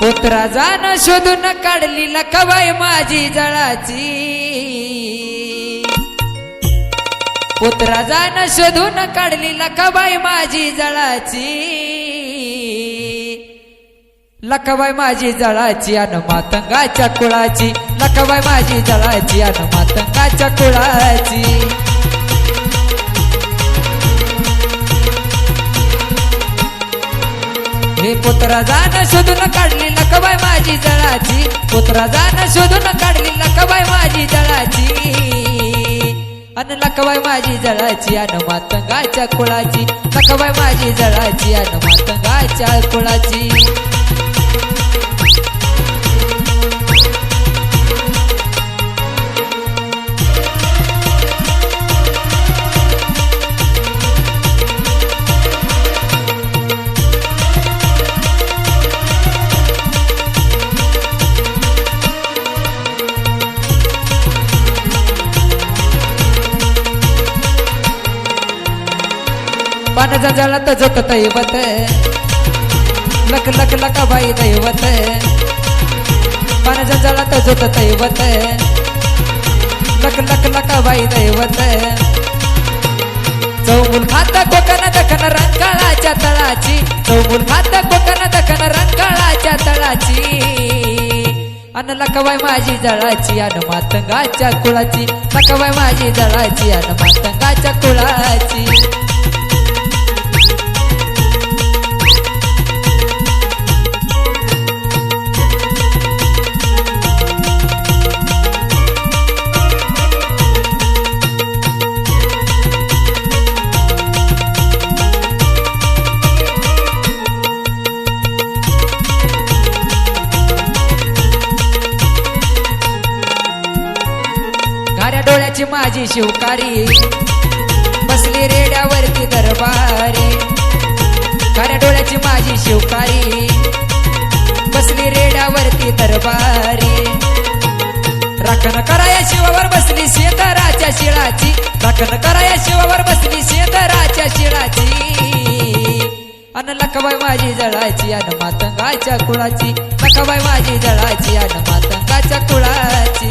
पुत्रा जाण शोधून काढली लखबाई माझी जळाची. पुत्रा जाण शोधून काढली लखबाई माझी जळाची. लखबाई माझी जळाची अन मातंगाच्या कुळाची. लखबाई माझी जळाची अन मातंगाच्या कुळाची. पुत्रा जाण शोधून काढली लखबाई माझी जळाची. पुत्रा जाण शोधून काढली लखबाई माझी जळाची. अन लखबाई माझी जळाची अन मातंगाच्या कुळाची. लखबाई माझी जळाची अन मातंगाच्या कुळाची. बाण जळत जोत दैवत. लक लक लका बाई दैवत. बाण जळत जोत दैवत. लक लक लका बाई दैवत. चौमुल खात कोकण दखन रंगाळाच्या तळाची. चौमुल खात कोकण दखन रंगाळाच्या तळाची. अन लकवाय माझी जळाची अन मातंगाच्या कुळाची. लकवाय माझी जळाची अन मातंगाच्या कुळाची. घाऱ्या माझी शिवकारी. बसली रेड्यावरती दरबारी. घाऱ्या डोळ्याची माझी शिवकारी. बसली रेड्यावरती दरबारी. राखण कराया शिवावर बसली शेतराच्या शिळाची. राखण कराया शिवावर बसली शेतराच्या शिळाची. अन लखबाई माझी जळाची अन मातंगाच्या कुळाची. लखबाई माझी जळाची अन मातंगाच्या कुळाची.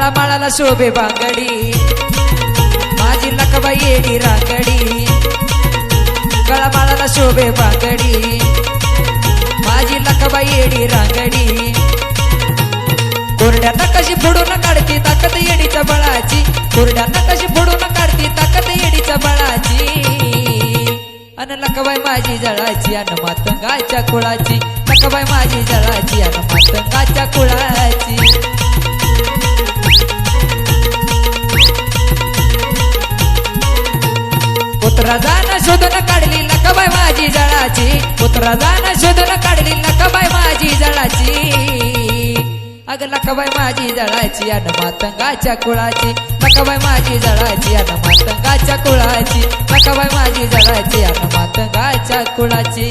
गळामाळाला शोभे बांगडी. माझी नकबाई येडी रांगडी. गळामाळाला शोभे बांगडी. माझी नकबाई येडी रांगडी. कोरड्यांना कशी फोडून काढती ताकद येडीच्या बळाची. कोरड्यांना कशी फोडून काढती ताकद येडीच्या बळाची. अन लखबाई माझी जळाची अन मातंगाच्या कुळाची. लखबाई माझी जळाची अन मातंगाच्या कुळाची. पुत्रा जाण शोधून काढली लकाबाई माझी जळाची. पुत्रा जाण शोधून काढली लकाबाई माझी जळाची. अग लकाबाई माझी जळाची अन मातंगाच्या कुळाची. लकाबाई माझी जळाची अन मातंगाच्या कुळाची. लकाबाई माझी जळाची अन मातंगाच्या कुळाची.